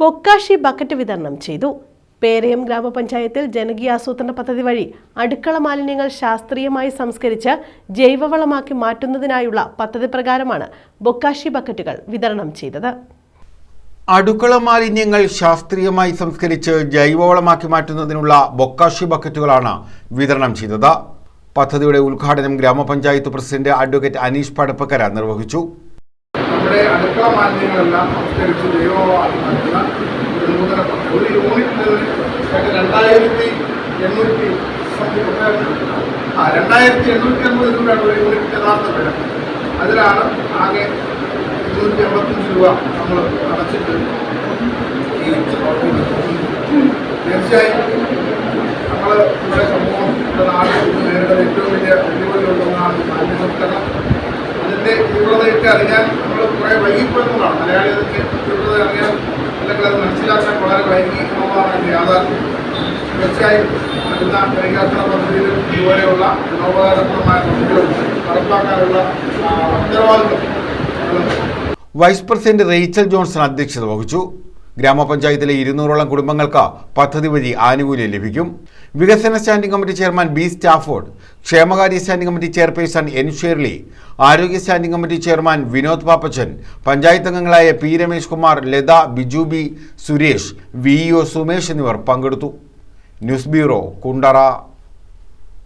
Bokashi bucket വിതരണം ചെയ്തു. പേരയം ഗ്രാമപഞ്ചായത്തിൽ ജനകീയാസൂത്രണ പദ്ധതി വഴി അടുക്കള മാലിന്യങ്ങൾ ശാസ്ത്രീയമായി സംസ്കരിച്ച് ജൈവവളമാക്കി മാറ്റുന്നതിനായുള്ള പദ്ധതി പ്രകാരമാണ് ബൊക്കാഷി ബക്കറ്റുകൾ വിതരണം ചെയ്തത്. അടുക്കള മാലിന്യങ്ങൾ ശാസ്ത്രീയമായി സംസ്കരിച്ച് ജൈവവളമാക്കി മാറ്റുന്നതിനുള്ള ബൊക്കാഷി ബക്കറ്റുകളാണ് വിതരണം ചെയ്തത്. പദ്ധതിയുടെ ഉദ്ഘാടനം ഗ്രാമപഞ്ചായത്ത് പ്രസിഡന്റ് അഡ്വക്കേറ്റ് അനീഷ് പടപ്പക്കര നിർവഹിച്ചു. നമ്മുടെ അടുക്കള മാലിന്യങ്ങളെല്ലാം സംസ്കരിച്ച് ജൈവവളമാക്കി മാറ്റുന്ന ഒരു നൂതന പദ്ധതി ഒരു യൂണിറ്റിന് ഏതാണ്ട് രണ്ടായിരത്തി എണ്ണൂറ്റി ആ രണ്ടായിരത്തി എണ്ണൂറ്റി അൻപത് രൂപയാണ് ഒരു യൂണിറ്റ് യഥാർത്ഥ വില. അതിലാണ് ആകെ ഇരുന്നൂറ്റി എൺപത്തഞ്ച് രൂപ നമ്മൾ അടച്ചിട്ട് തീർച്ചയായും നമ്മൾ നമ്മുടെ സമൂഹം നമ്മുടെ നാട്ടിൽ നേരിടുന്ന ഏറ്റവും വലിയ വെല്ലുവിളികളൊന്നാണ് മാലിന്യ സംസ്കരണം അതിന്റെ തീവ്രതയൊക്കെ അറിയാൻ നമ്മൾ കുറേ വൈകിപ്പോയെന്നുള്ളതാണ്. മലയാളി അതിന്റെ തീവ്രത അറിയാൻ അല്ലെങ്കിൽ അത് മനസ്സിലാക്കാൻ വളരെ വൈകി എന്നുള്ളതാണ് യാഥാർത്ഥ്യം തീർച്ചയായും വരുന്ന പരിഹാസന പദ്ധതിയിലും ഇതുപോലെയുള്ള ഗുണോപകാരപ്രദമായ പദ്ധതികളും നടപ്പാക്കാനുള്ള ഉത്തരവാദിത്വം. വൈസ് പ്രസിഡന്റ് റേച്ചൽ ജോൺസൺ അധ്യക്ഷത വഹിച്ചു. ഗ്രാമപഞ്ചായത്തിലെ ഇരുന്നൂറോളം കുടുംബങ്ങൾക്ക് പദ്ധതി വഴി ആനുകൂല്യം ലഭിക്കും. വികസന standing committee chairman B Stafford ക്ഷേമകാര്യ standing committee chairperson N Shirley ആരോഗ്യ standing committee chairman Vinod Pappachan panchayat അംഗങ്ങളായ P Ramesh Kumar Latha Biju B Suresh V O Sumesh എന്നിവർ പങ്കെടുത്തു. News bureau Kundara.